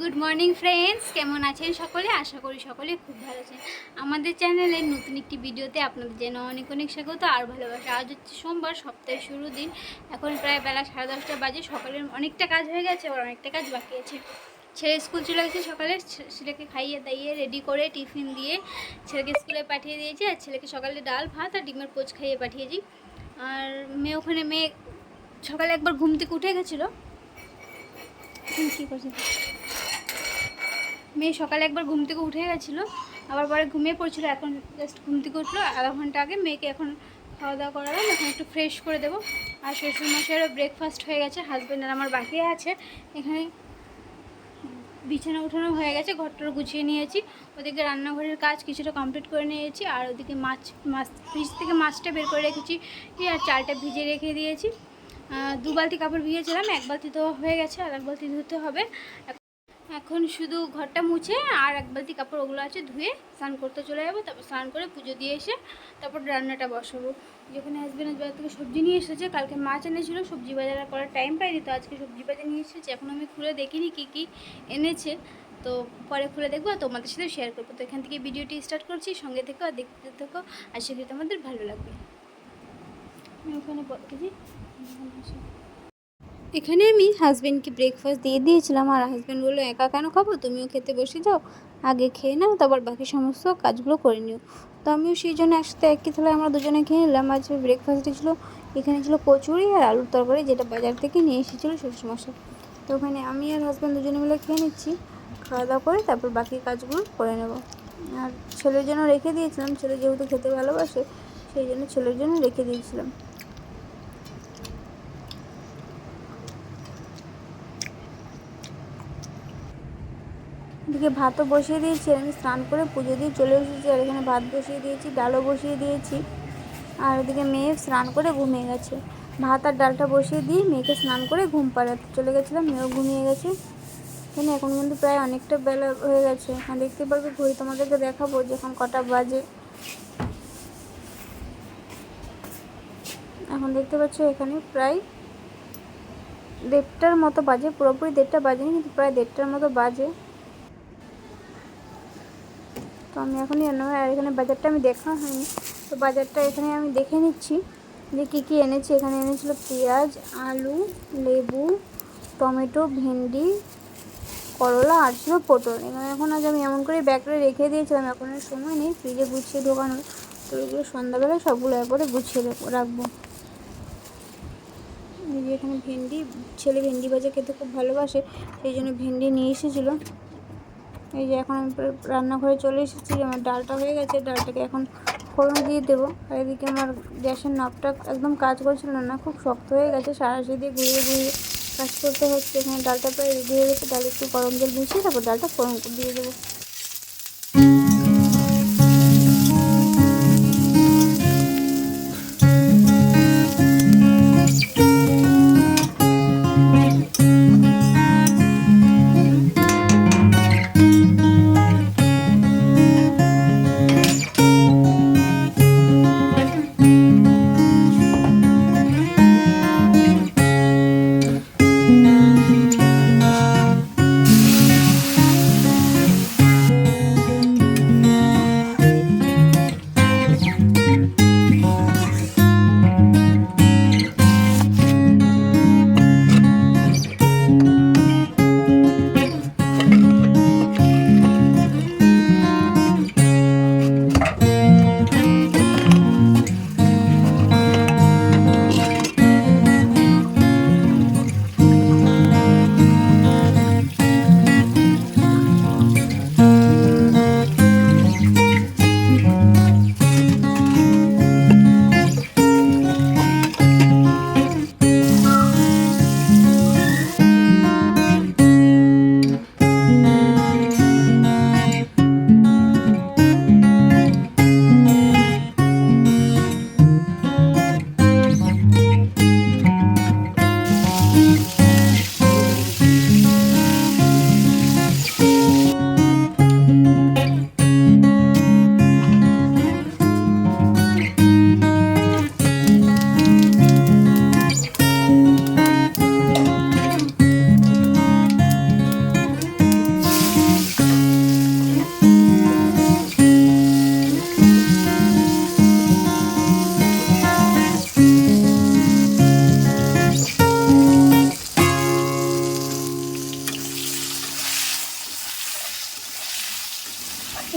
Good morning friends কেমন আছেন সকলে? আশা করি সকলে খুব ভালো আছেন। আমাদের চ্যানেলের নতুন একটি ভিডিওতে আপনাদের যেন অনেক অনেক স্বাগত আর ভালোবাসা। আজ হচ্ছে সোমবার, সপ্তাহের শুরু দিন। এখন প্রায় বেলা সাড়ে দশটা বাজে। সকালের অনেকটা কাজ হয়ে গেছে, আবার অনেকটা কাজ বাকি আছে। ছেলে স্কুল চলে গেছে সকালে। ছেলেকে খাইয়ে দাইয়ে রেডি করে টিফিন দিয়ে ছেলেকে স্কুলে পাঠিয়ে দিয়েছি। আর ছেলেকে সকালে ডাল, ভাত আর ডিমের পোচ খাইয়ে পাঠিয়েছি। আর মেয়ে ওখানে, মেয়ে সকালে একবার ঘুম থেকে উঠে গেছিল। কী করছে? মেয়ে সকালে একবার ঘুম থেকে উঠে গেছিল, আবার পরে ঘুমিয়ে পড়ছিল, এখন জাস্ট ঘুম থেকে উঠল, আধা ঘণ্টা আগে মেয়েকে এখন খাওয়া দাওয়া করালাম, এখন একটু ফ্রেশ করে দেবো। আর শ্বশুরমশাইয়েরও ব্রেকফাস্ট হয়ে গেছে হাজব্যান্ড আর আমার বাকি আছে, এখানে বিছানা উঠানো হয়ে গেছে ঘরটা গুছিয়ে নিয়েছি, ওদিকে রান্নাঘরের কাজ কিছুটা কমপ্লিট করে নিয়েছি, আর ওদিকে মাছ মাছ ফ্রিজ থেকে মাছটা বের করে রেখেছি আর চালটা ভিজে রেখে দিয়েছি। দু বালতি কাপড় ভিজেছিলাম, এক বালতি তো হয়ে গেছে, আর এক বালতি ধুতে হবে শুধু ঘরটা মুছে আর এক বালতি কাপড় ওগুলো আছে ধুয়ে স্নান করতে চলে যাব, তারপর স্নান করে পুজো দিয়ে এসে তারপর রান্নাটা বসাবো। যেখানে হাজবেন্ড বাজার থেকে সবজি নিয়ে এসেছে, কালকে মাছ এনেছিল, সবজি বাজার করার টাইম পাইনি, তো আজকে সবজি বাজার নিয়ে এসেছে। এখন আমি খুলে দেখিনি কী কী এনেছে, তো পরে খুলে দেখব আর তোমাদের সাথে শেয়ার করব। তো এখান থেকে ভিডিওটি স্টার্ট করছি, সঙ্গে থেকো আর দেখতে থেকো। আশা করি তোমাদের ভালো লাগবে। আমি ওখানে এখানে আমি হাজব্যান্ডকে ব্রেকফাস্ট দিয়ে দিয়েছিলাম আর হাজব্যান্ড বলল, একা কেন খাব? তুমিও খেতে বসে যাও, আগে খেয়ে নাও, তারপর বাকি সমস্ত কাজগুলো করে নিও। তো আমিও সেই জন্য একসাথে একই থালায় আমরা দুজনে খেয়ে নিলাম। আজ ব্রেকফাস্টে ছিল, এখানে ছিল কচুরি আর আলুর তরকারি, যেটা বাজার থেকে নিয়ে এসেছিল শ্বশুরমশাই তো ওখানে আমি আর হাজব্যান্ড দুজনে মিলে খেয়ে নিচ্ছি। খাওয়া দাওয়া করে তারপর বাকি কাজগুলো করে নেব। আর ছেলের জন্য রেখে দিয়েছিলাম। ছেলে যেহেতু খেতে ভালোবাসে, সেই জন্য ছেলের জন্য রেখে দিয়েছিলাম। এদিকে ভাতও বসিয়ে দিয়েছি, আর আমি স্নান করে পুজো দিয়ে চলে এসেছি, আর এখানে ভাত বসিয়ে দিয়েছি, ডালও বসিয়ে দিয়েছি, আর ওদিকে মেয়ে স্নান করে ঘুমিয়ে গেছে। ভাত আর ডালটা বসিয়ে দিয়ে মেয়েকে স্নান করে ঘুম পাড়াতে চলে গেছিলাম, মেয়েও ঘুমিয়ে গেছে। এখানে এখন কিন্তু প্রায় অনেকটা বেলা হয়ে গেছে। এখন দেখতে পারবে, ঘড়ি তোমাদেরকে দেখাবো যে এখন কটা বাজে। এখন দেখতে পাচ্ছ এখানে প্রায় দেড়টার মতো বাজে, পুরোপুরি দেড়টা বাজেনি, কিন্তু প্রায় দেড়টার মতো বাজে। আমি এখনই রান্না আর এখানে বাজারটা আমি দেখা হয়নি। তো বাজারটা এখানে আমি দেখে নিচ্ছি যে কী কী এনেছি। এখানে এনেছিল পেঁয়াজ, আলু, লেবু, টমেটো, ভেন্ডি, করলা, আর ছিল পটল। এখানে এখন আজ আমি এমন করে ব্যাগটা রেখে দিয়েছিলাম, এখন আর সময় নেই ফ্রিজে গুছিয়ে ঢোকানোর। তো এগুলো সন্ধ্যাবেলায় সবগুলো একবারে গুছিয়ে রেখে- রাখব। এখানে ভেন্ডি, ছেলে ভেন্ডি ভাজা খেতে খুব ভালোবাসে, সেই জন্য ভেন্ডি নিয়ে এসেছিল। এই যে এখন আমি রান্নাঘরে চলে এসেছি, আমার ডালটা হয়ে গেছে, ডালটাকে এখন ফোড়ন দিয়ে দেবো। আর এদিকে আমার গ্যাসের নবটা একদম কাজ করছিল না, খুব শক্ত হয়ে গেছে, সারাশি দিয়ে ঘুরিয়ে ঘুরিয়ে কাজ করতে হচ্ছে। এখানে ডালটা প্রায় রেডি হয়ে গেছে, ডাল একটু গরম জল মিশিয়ে তারপর ডালটা ফোড়ন দিয়ে দেবো।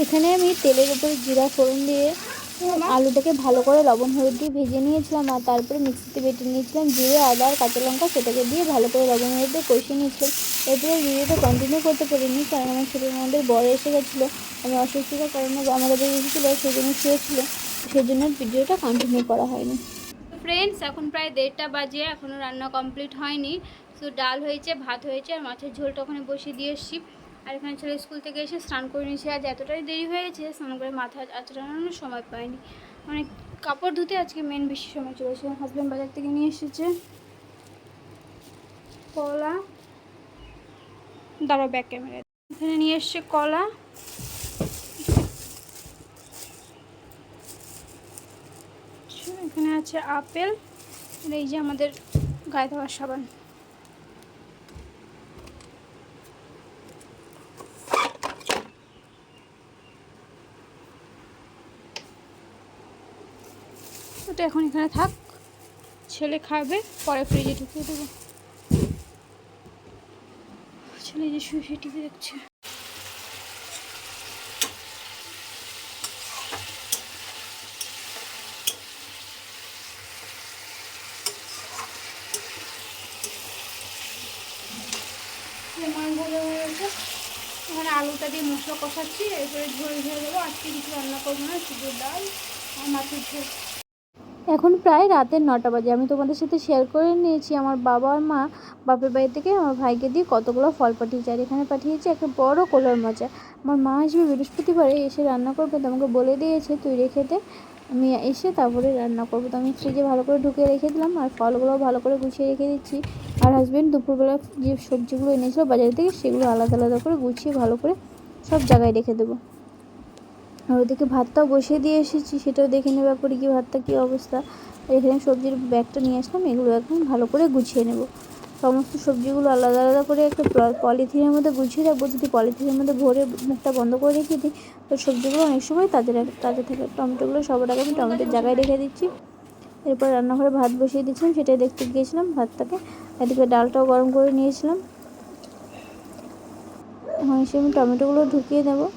এখানে আমি তেলের উপরে জিরা ফোড়ন দিয়ে আলুটাকে ভালো করে লবণ হলুদ দিয়ে ভেজে নিয়েছিলাম আর তারপরে মিক্সিতে বেটে নিয়েছিলাম জিরে, আদা আর কাঁচা লঙ্কা সেটাকে দিয়ে ভালো করে লবণ হলুদ দিয়ে কষিয়ে নিয়েছিলাম। এরপরে ভিডিওটা কন্টিনিউ করতে পারিনি কারণ আমার ছোটোর মধ্যে বড় এসে গেছিল। আমি অসুস্থতার কারণে আমাদের এসেছিল সেই জন্য শুয়েছিল। সেই জন্য ভিডিওটা কন্টিনিউ করা হয়নি। ফ্রেন্ডস এখন প্রায় দেড়টা বাজে এখনও রান্না কমপ্লিট হয়নি। শুধু ডাল হয়েছে, ভাত হয়েছে, আর মাছের ঝোলটা ওখানে বসিয়ে দিয়ে এসেছি। আর এখানে ছেলে স্কুল থেকে এসে স্নান করে নিয়েছি, আজ এতটাই দেরি হয়ে গেছে স্নান করে মাথা আচড়ানোর সময় পাইনি মানে কাপড় ধুতে আজকে মেন বেশি সময় চলেছে হাজব্যান্ড বাজার থেকে নিয়ে এসেছে। কলা, দাঁড়াও ব্যাক ক্যামেরা এখানে নিয়ে এসছে কলা। এখানে আছে আপেল এই যে আমাদের গায়ে দেওয়ার সাবান। ওটা এখন এখানে থাক। ছেলে খাবে, পরে ফ্রিজে ঢুকিয়ে দেবো। ছেলে যে শুয়ে শুয়ে টিভি দেখছে। এখানে আলুটা দিয়ে মশলা কষাচ্ছি, এরপরে ঝোল ঝোল দেবো। আজকে কিছু রান্না করব না শুধু ডাল আর মাছের ঝোল। এখন প্রায় রাতের নটা বাজে। আমি তোমাদের সাথে শেয়ার করে নিয়েছি, আমার বাবা আর মা বাপের বাড়ি থেকে আমার ভাইকে দিয়ে কতগুলো ফল পাঠিয়েছে, আর এখানে পাঠিয়েছে একটা বড় কোলার মোচা আমার মা আসবে বৃহস্পতিবারে, এসে রান্না করবে, তো আমাকে বলে দিয়েছে, তুই রেখে দে। আমি এসে তারপরে রান্না করব। তো আমি ফ্রিজে ভালো করে ঢুকিয়ে রেখে দিলাম, আর ফলগুলো ভালো করে গুছিয়ে রেখে দিচ্ছি। আর হাজব্যান্ড দুপুরবেলা যে সবজিগুলো এনেছিল বাজার থেকে, সেগুলো আলাদা আলাদা করে গুছিয়ে ভালো করে সব জায়গায় রেখে দেবো। আর ওদিকে ভাতটাও বসিয়ে দিয়ে এসেছি, সেটাও দেখে নেবার পরে কি ভাতটা, কী অবস্থা। এখানে সবজির ব্যাগটা নিয়ে আসলাম, এগুলো এখন ভালো করে গুছিয়ে নেব। সমস্ত সবজিগুলো আলাদা আলাদা করে একটা পলিথিনের মধ্যে গুছিয়ে রাখব, যদি পলিথিনের মধ্যে ভরে মুখটা বন্ধ করে রেখে দিই, তো সবজিগুলো অনেক সময় তাজা রাখ- তাজা থাকে। টমেটোগুলো সবার আগে আমি টমেটোর জায়গায় রেখে দিচ্ছি। এরপর রান্নাঘরে ভাত বসিয়ে দিয়েছিলাম, সেটাই দেখতে গিয়েছিলাম ভাতটাকে। এদিকে ডালটাও গরম করে নিয়েছিলাম। এখন এসে আমি টমেটোগুলো ঢুকিয়ে দেবো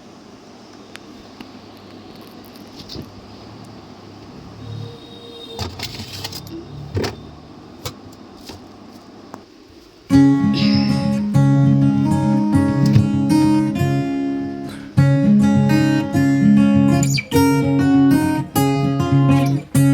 Mm-hmm.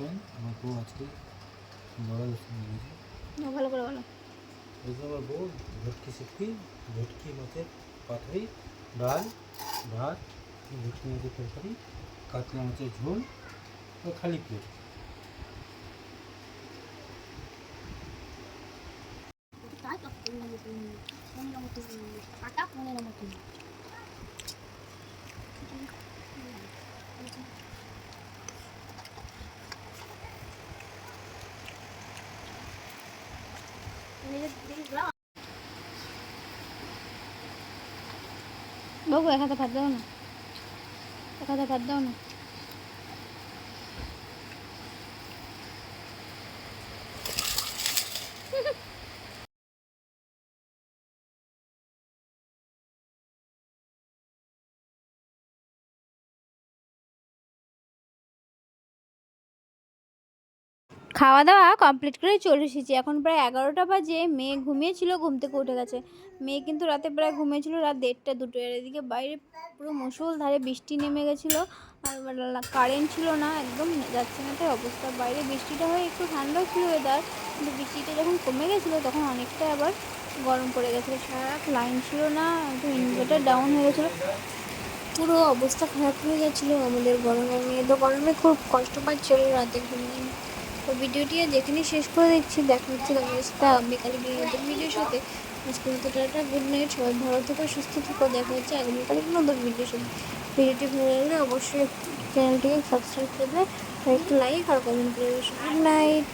আপনারা দেখতে পান আমার বউ আজকে বড় রসুন নিয়েছে ভালো করে বলো। এই যে আমার বউ ভটকি শুটকি ভটকি মাছের পাতুরি ডাল ভাত ভটকি মাছের তরকারি কাতলা মাছের ঝোল ও খালি প্লেট বাবু এক হাতে ভাত দাও না। এক হাতে ভাত দাও না। খাওয়া দাওয়া কমপ্লিট করে চলে এসেছি। এখন প্রায় এগারোটা বাজে, মেয়ে ঘুমিয়েছিল, ঘুম থেকে উঠে গেছে। মেয়ে কিন্তু রাতে প্রায় ঘুমিয়েছিল রাত দেড়টা দুটো। এর এদিকে বাইরে পুরো মুসুল ধারে বৃষ্টি নেমে গেছিল, আর কারেন্ট ছিল না, একদম যাচ্ছে না, তাই অবস্থা। বাইরে বৃষ্টিটা হয়ে, একটু ঠান্ডাও ছিল ওয়েদার কিন্তু বৃষ্টিটা যখন কমে গেছিল, তখন অনেকটা আবার গরম পড়ে গেছিল। সারা লাইন ছিল না একদম ইনভার্টার ডাউন হয়ে গেছিল। পুরো অবস্থা খারাপ হয়ে গেছিল আমাদের গরমে। মেয়ে তো গরমে খুব কষ্ট পাচ্ছিল রাতে ঘুমিয়ে তো ভিডিওটি যেখানে শেষ করে দিচ্ছি। দেখা হচ্ছে তোমাদের সাথে আগামীকালে নতুন ভিডিওর সাথে। আজকে মতো টাটা গুড নাইট সবাই ভালো থেকো, সুস্থ থেকো, দেখা হচ্ছে আগামীকালে নতুন ভিডিওর সাথে। ভিডিওটি ভালো লাগলে অবশ্যই চ্যানেলটিকে সাবস্ক্রাইব করবে একটু লাইক আর কমেন্ট করে গুড নাইট